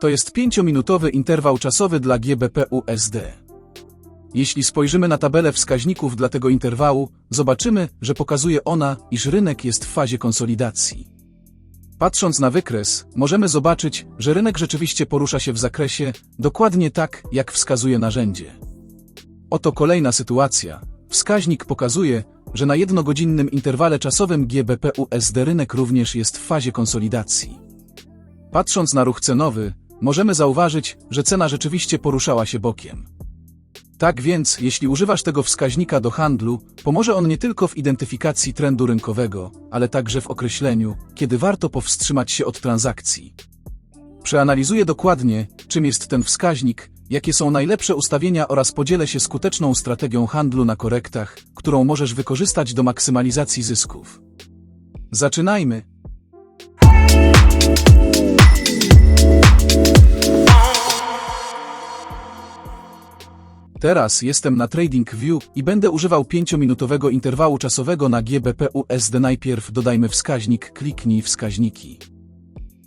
To jest 5-minutowy interwał czasowy dla GBP USD. Jeśli spojrzymy na tabelę wskaźników dla tego interwału, zobaczymy, że pokazuje ona, iż rynek jest w fazie konsolidacji. Patrząc na wykres, możemy zobaczyć, że rynek rzeczywiście porusza się w zakresie dokładnie tak, jak wskazuje narzędzie. Oto kolejna sytuacja. Wskaźnik pokazuje, że na jednogodzinnym interwale czasowym GBP USD rynek również jest w fazie konsolidacji. Patrząc na ruch cenowy, możemy zauważyć, że cena rzeczywiście poruszała się bokiem. Tak więc, jeśli używasz tego wskaźnika do handlu, pomoże on nie tylko w identyfikacji trendu rynkowego, ale także w określeniu, kiedy warto powstrzymać się od transakcji. Przeanalizuję dokładnie, czym jest ten wskaźnik, jakie są najlepsze ustawienia oraz podzielę się skuteczną strategią handlu na korektach, którą możesz wykorzystać do maksymalizacji zysków. Zaczynajmy. Teraz jestem na TradingView i będę używał 5-minutowego interwału czasowego na GBP USD. Najpierw dodajmy wskaźnik, kliknij wskaźniki.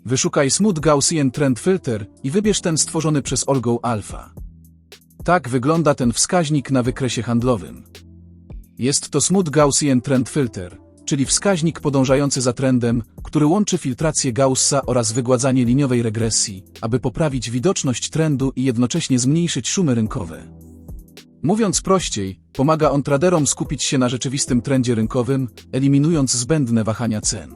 Wyszukaj Smooth Gaussian Trend Filter i wybierz ten stworzony przez Olgą Alpha. Tak wygląda ten wskaźnik na wykresie handlowym. Jest to Smooth Gaussian Trend Filter, czyli wskaźnik podążający za trendem, który łączy filtrację Gaussa oraz wygładzanie liniowej regresji, aby poprawić widoczność trendu i jednocześnie zmniejszyć szumy rynkowe. Mówiąc prościej, pomaga on traderom skupić się na rzeczywistym trendzie rynkowym, eliminując zbędne wahania cen.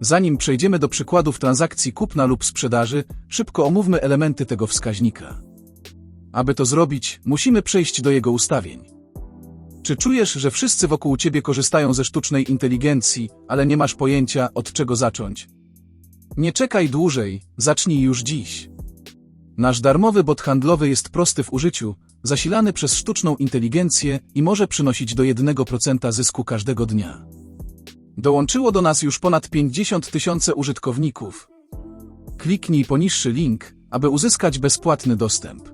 Zanim przejdziemy do przykładów transakcji kupna lub sprzedaży, szybko omówmy elementy tego wskaźnika. Aby to zrobić, musimy przejść do jego ustawień. Czy czujesz, że wszyscy wokół ciebie korzystają ze sztucznej inteligencji, ale nie masz pojęcia, od czego zacząć? Nie czekaj dłużej, zacznij już dziś. Nasz darmowy bot handlowy jest prosty w użyciu, zasilany przez sztuczną inteligencję i może przynosić do 1% zysku każdego dnia. Dołączyło do nas już ponad 50 tysięcy użytkowników. Kliknij poniższy link, aby uzyskać bezpłatny dostęp.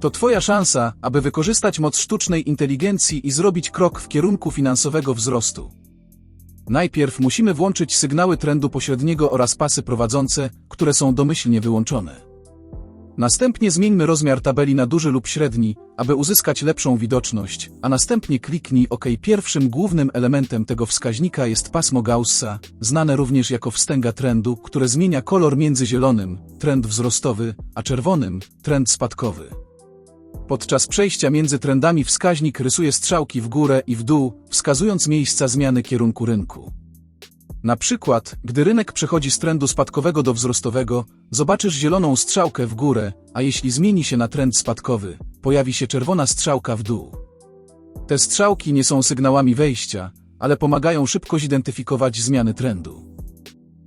To Twoja szansa, aby wykorzystać moc sztucznej inteligencji i zrobić krok w kierunku finansowego wzrostu. Najpierw musimy włączyć sygnały trendu pośredniego oraz pasy prowadzące, które są domyślnie wyłączone. Następnie zmieńmy rozmiar tabeli na duży lub średni, aby uzyskać lepszą widoczność, a następnie kliknij OK. Pierwszym głównym elementem tego wskaźnika jest pasmo Gaussa, znane również jako wstęga trendu, które zmienia kolor między zielonym, trend wzrostowy, a czerwonym, trend spadkowy. Podczas przejścia między trendami wskaźnik rysuje strzałki w górę i w dół, wskazując miejsca zmiany kierunku rynku. Na przykład, gdy rynek przechodzi z trendu spadkowego do wzrostowego, zobaczysz zieloną strzałkę w górę, a jeśli zmieni się na trend spadkowy, pojawi się czerwona strzałka w dół. Te strzałki nie są sygnałami wejścia, ale pomagają szybko zidentyfikować zmiany trendu.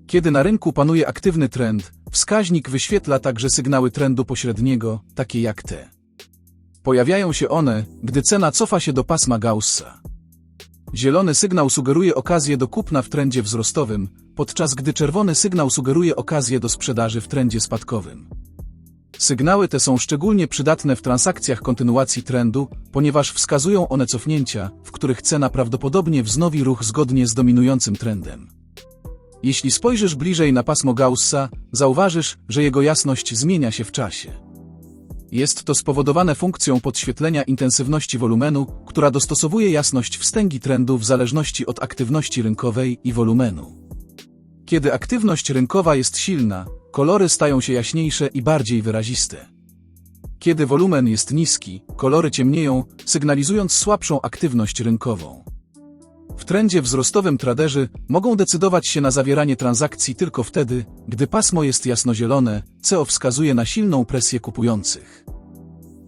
Kiedy na rynku panuje aktywny trend, wskaźnik wyświetla także sygnały trendu pośredniego, takie jak te. Pojawiają się one, gdy cena cofa się do pasma Gaussa. Zielony sygnał sugeruje okazję do kupna w trendzie wzrostowym, podczas gdy czerwony sygnał sugeruje okazję do sprzedaży w trendzie spadkowym. Sygnały te są szczególnie przydatne w transakcjach kontynuacji trendu, ponieważ wskazują one cofnięcia, w których cena prawdopodobnie wznowi ruch zgodnie z dominującym trendem. Jeśli spojrzysz bliżej na pasmo Gaussa, zauważysz, że jego jasność zmienia się w czasie. Jest to spowodowane funkcją podświetlenia intensywności wolumenu, która dostosowuje jasność wstęgi trendu w zależności od aktywności rynkowej i wolumenu. Kiedy aktywność rynkowa jest silna, kolory stają się jaśniejsze i bardziej wyraziste. Kiedy wolumen jest niski, kolory ciemnieją, sygnalizując słabszą aktywność rynkową. W trendzie wzrostowym traderzy mogą decydować się na zawieranie transakcji tylko wtedy, gdy pasmo jest jasnozielone, co wskazuje na silną presję kupujących.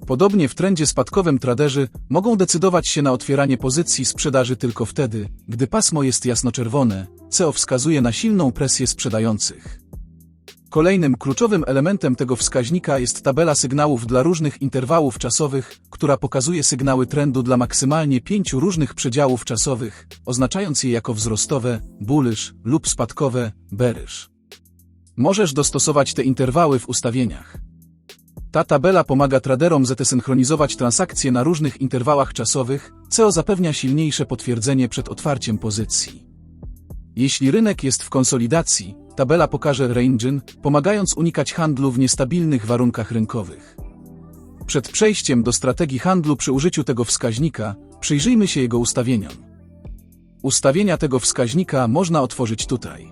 Podobnie w trendzie spadkowym traderzy mogą decydować się na otwieranie pozycji sprzedaży tylko wtedy, gdy pasmo jest jasnoczerwone, co wskazuje na silną presję sprzedających. Kolejnym kluczowym elementem tego wskaźnika jest tabela sygnałów dla różnych interwałów czasowych, która pokazuje sygnały trendu dla maksymalnie pięciu różnych przedziałów czasowych, oznaczając je jako wzrostowe, bullish lub spadkowe, bearish. Możesz dostosować te interwały w ustawieniach. Ta tabela pomaga traderom zetesynchronizować transakcje na różnych interwałach czasowych, co zapewnia silniejsze potwierdzenie przed otwarciem pozycji. Jeśli rynek jest w konsolidacji, tabela pokaże range, pomagając unikać handlu w niestabilnych warunkach rynkowych. Przed przejściem do strategii handlu przy użyciu tego wskaźnika, przyjrzyjmy się jego ustawieniom. Ustawienia tego wskaźnika można otworzyć tutaj.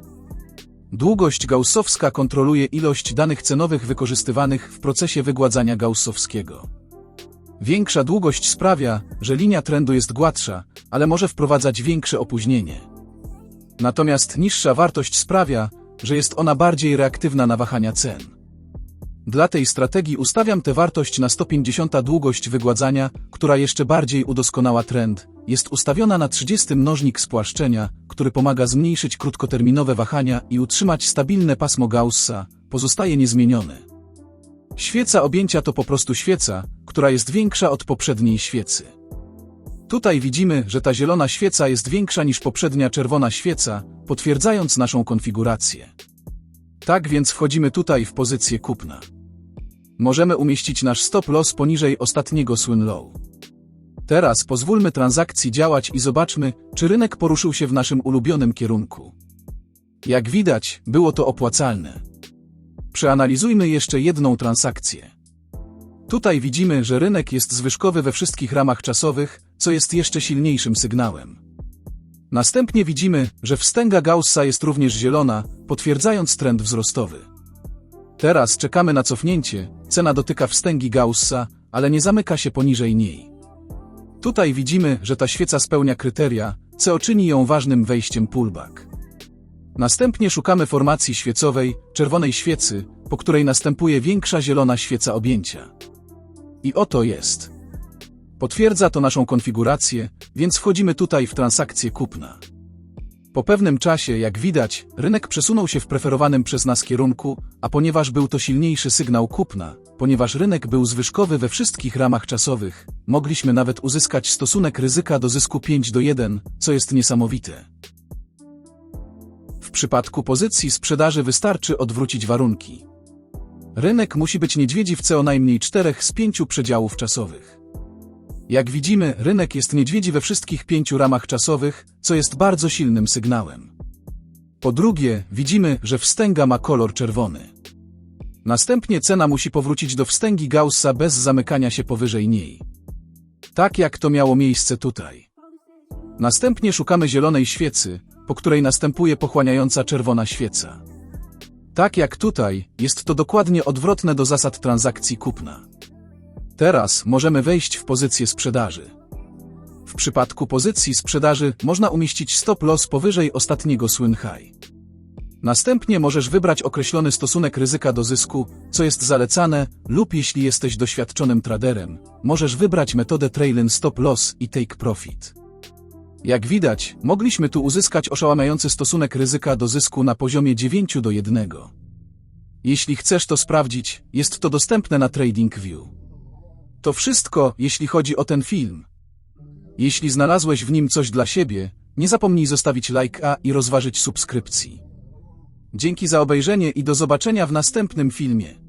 Długość gaussowska kontroluje ilość danych cenowych wykorzystywanych w procesie wygładzania gaussowskiego. Większa długość sprawia, że linia trendu jest gładsza, ale może wprowadzać większe opóźnienie. Natomiast niższa wartość sprawia, że jest ona bardziej reaktywna na wahania cen. Dla tej strategii ustawiam tę wartość na 150 długość wygładzania, która jeszcze bardziej udoskonała trend. Jest ustawiona na 30 mnożnik spłaszczenia, który pomaga zmniejszyć krótkoterminowe wahania i utrzymać stabilne pasmo Gaussa, pozostaje niezmieniony. Świeca objęcia to po prostu świeca, która jest większa od poprzedniej świecy. Tutaj widzimy, że ta zielona świeca jest większa niż poprzednia czerwona świeca, potwierdzając naszą konfigurację. Tak więc wchodzimy tutaj w pozycję kupna. Możemy umieścić nasz stop loss poniżej ostatniego swing low. Teraz pozwólmy transakcji działać i zobaczmy, czy rynek poruszył się w naszym ulubionym kierunku. Jak widać, było to opłacalne. Przeanalizujmy jeszcze jedną transakcję. Tutaj widzimy, że rynek jest zwyżkowy we wszystkich ramach czasowych, co jest jeszcze silniejszym sygnałem. Następnie widzimy, że wstęga Gaussa jest również zielona, potwierdzając trend wzrostowy. Teraz czekamy na cofnięcie, cena dotyka wstęgi Gaussa, ale nie zamyka się poniżej niej. Tutaj widzimy, że ta świeca spełnia kryteria, co czyni ją ważnym wejściem pullback. Następnie szukamy formacji świecowej, czerwonej świecy, po której następuje większa zielona świeca objęcia. I oto jest. Potwierdza to naszą konfigurację, więc wchodzimy tutaj w transakcję kupna. Po pewnym czasie, jak widać, rynek przesunął się w preferowanym przez nas kierunku, a ponieważ był to silniejszy sygnał kupna, ponieważ rynek był zwyżkowy we wszystkich ramach czasowych, mogliśmy nawet uzyskać stosunek ryzyka do zysku 5 do 1, co jest niesamowite. W przypadku pozycji sprzedaży wystarczy odwrócić warunki. Rynek musi być niedźwiedzi w co najmniej 4 z 5 przedziałów czasowych. Jak widzimy, rynek jest niedźwiedzi we wszystkich pięciu ramach czasowych, co jest bardzo silnym sygnałem. Po drugie, widzimy, że wstęga ma kolor czerwony. Następnie cena musi powrócić do wstęgi Gaussa bez zamykania się powyżej niej. Tak jak to miało miejsce tutaj. Następnie szukamy zielonej świecy, po której następuje pochłaniająca czerwona świeca. Tak jak tutaj, jest to dokładnie odwrotne do zasad transakcji kupna. Teraz możemy wejść w pozycję sprzedaży. W przypadku pozycji sprzedaży można umieścić stop loss powyżej ostatniego swing high. Następnie możesz wybrać określony stosunek ryzyka do zysku, co jest zalecane, lub jeśli jesteś doświadczonym traderem, możesz wybrać metodę trailing stop loss i take profit. Jak widać, mogliśmy tu uzyskać oszałamiający stosunek ryzyka do zysku na poziomie 9 do 1. Jeśli chcesz to sprawdzić, jest to dostępne na TradingView. To wszystko, jeśli chodzi o ten film. Jeśli znalazłeś w nim coś dla siebie, nie zapomnij zostawić lajka i rozważyć subskrypcji. Dzięki za obejrzenie i do zobaczenia w następnym filmie.